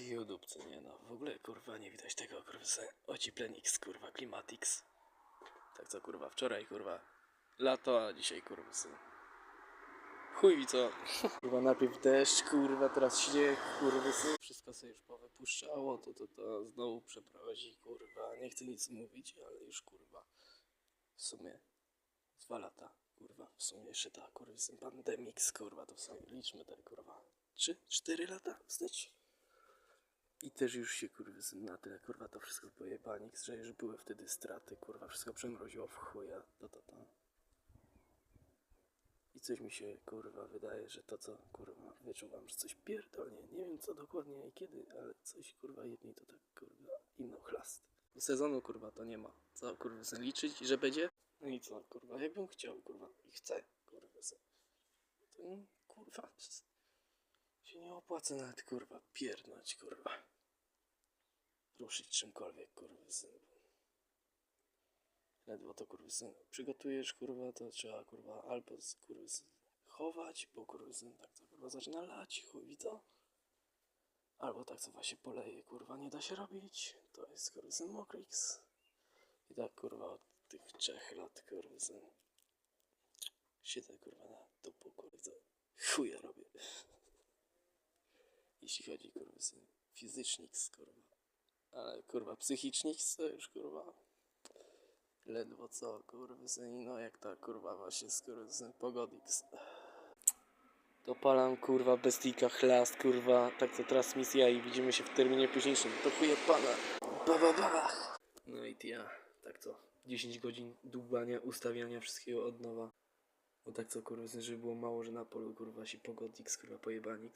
YouTube, co nie no. W ogóle kurwa nie widać tego kurwa. Ociplenix, kurwa, Climatix. Tak co kurwa, wczoraj kurwa lato, a dzisiaj kurwa syn. Chuj co. Kurwa najpierw deszcz, kurwa teraz śnieg, kurwa syn. Wszystko sobie już powypuszczało, to to to znowu przeprowadzi, kurwa. Nie chcę nic mówić, ale już kurwa. W sumie dwa lata, kurwa. W sumie jeszcze ta kurwa syn pandemix, kurwa, to w sumie liczmy te kurwa. Trzy, cztery lata wstecz. I też już się kurwa na tyle kurwa to wszystko pojebani, że już były wtedy straty, kurwa, wszystko przemroziło w chuja, to to to. I coś mi się kurwa wydaje, że to co kurwa wyczuwam, że coś pierdolnie, nie wiem co dokładnie i kiedy, ale coś kurwa jedni to tak kurwa inno chlast. Sezonu kurwa to nie ma. Co kurwa liczyć, że będzie? No i co kurwa, jakbym chciał kurwa i chcę kurwa syn. To mm, kurwa opłaca nawet kurwa pierdnąć kurwa. Ruszyć czymkolwiek kurwa syn. Ledwo to kurwa syn przygotujesz kurwa to trzeba kurwa albo kurwa syn chować, bo kurwa syn tak to kurwa zaczyna lać chuj to. Albo tak co właśnie poleje kurwa nie da się robić. To jest kurwa syn Mokrix. I tak kurwa od tych trzech lat kurwa syn. Siedzę kurwa na dupu kurwa chuja robię. Jeśli chodzi kurwa syn fizycznik kurwa. Ale kurwa psychicznik to już kurwa ledwo co kurwa syn no jak ta kurwa właśnie kurwa syn pogodix. Dopalam kurwa bestika chlast kurwa tak to transmisja i widzimy się w terminie późniejszym. To pana. Ba ba ba. No i ja tak co 10 godzin dłubania, ustawiania wszystkiego od nowa. Bo tak co kurwa, syn, żeby było mało, że na polu kurwa się pogodnik, kurwa pojebanik.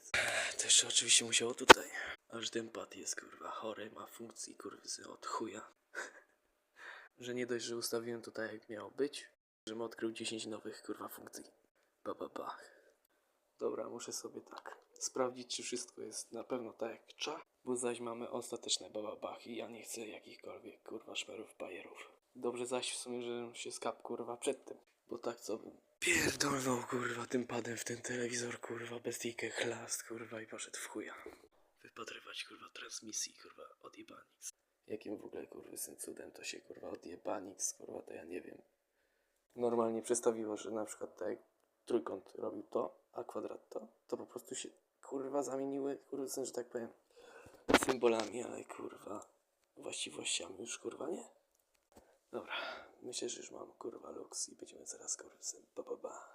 To jeszcze oczywiście musiało tutaj. Aż ten pad jest kurwa chory, ma funkcji kurwa syn, od chuja. że nie dość, że ustawiłem to tak jak miało być, żebym odkrył 10 nowych kurwa funkcji. Ba ba ba. Dobra, muszę sobie tak sprawdzić, czy wszystko jest na pewno tak jak trzeba, bo zaś mamy ostateczne bababach i ja nie chcę jakichkolwiek kurwa szmerów bajerów. Dobrze zaś w sumie, że się skap kurwa przed tym, bo tak co bym pierdolnął kurwa tym padem w ten telewizor kurwa bestikę chlast kurwa i poszedł w chuja. Wypatrywać kurwa transmisji kurwa odjebanix. Jakim w ogóle kurwa syn cudem to się kurwa odjebanix kurwa to ja nie wiem. Normalnie przestawiło, że na przykład tak jak trójkąt robił to, a kwadrat to, to po prostu się kurwa zamieniły, kurwa, że tak powiem, symbolami, ale kurwa właściwościami już kurwa nie. Dobra, Myślę, że już mam kurwa luks i będziemy zaraz korzystać. Ba, ba, ba.